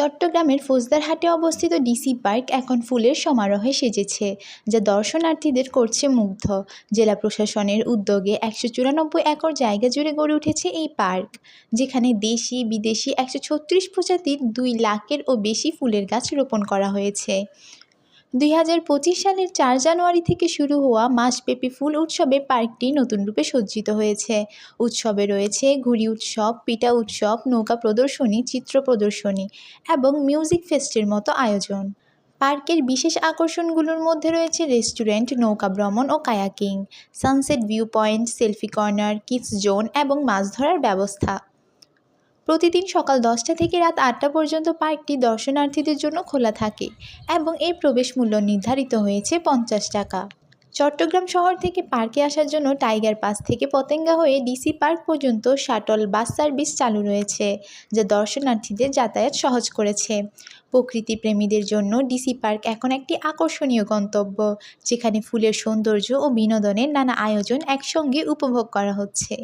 চট্টগ্রামের ফৌজদারহাটে অবস্থিত DC park এখন ফুলের সমারোহে সেজেছে, যা দর্শনার্থীদের করছে মুগ্ধ। জেলা প্রশাসনের উদ্যোগে একশো চুরানব্বই একর জায়গা জুড়ে গড়ে উঠেছে এই পার্ক, যেখানে দেশি, বিদেশি একশো ছত্রিশ প্রজাতির দুই লাখের ও বেশি ফুলের গাছ রোপণ করা হয়েছে। দুই হাজার পঁচিশ সালের চার জানুয়ারি থেকে শুরু হওয়া মাসব্যাপী ফুল উৎসবে পার্কটি নতুন রূপে সজ্জিত হয়েছে। উৎসবে রয়েছে ঘুড়ি উৎসব পিটা উৎসব, নৌকা প্রদর্শনী, চিত্র প্রদর্শনী এবং মিউজিক ফেস্টের মতো আয়োজন। পার্কের বিশেষ আকর্ষণগুলোর মধ্যে রয়েছে রেস্টুরেন্ট, নৌকা ভ্রমণ ও kayaking, sunset view point selfie corner, kids zone এবং মাছ ধরার ব্যবস্থা। প্রতিদিন সকাল দশটা থেকে রাত আটটা পর্যন্ত পার্কটি দর্শনার্থীদের জন্য খোলা থাকে এবং এর প্রবেশ মূল্য নির্ধারিত হয়েছে পঞ্চাশ টাকা। চট্টগ্রাম শহর থেকে পার্কে আসার জন্য টাইগার পাস থেকে পতেঙ্গা হয়ে ডিসি পার্ক পর্যন্ত শাটল বাস সার্ভিস চালু রয়েছে, যা দর্শনার্থীদের যাতায়াত সহজ করেছে। প্রকৃতি প্রেমীদের জন্য ডিসি পার্ক এখন একটি আকর্ষণীয় গন্তব্য, যেখানে ফুলের সৌন্দর্য ও বিনোদনের নানা আয়োজন একসঙ্গে উপভোগ করা হচ্ছে।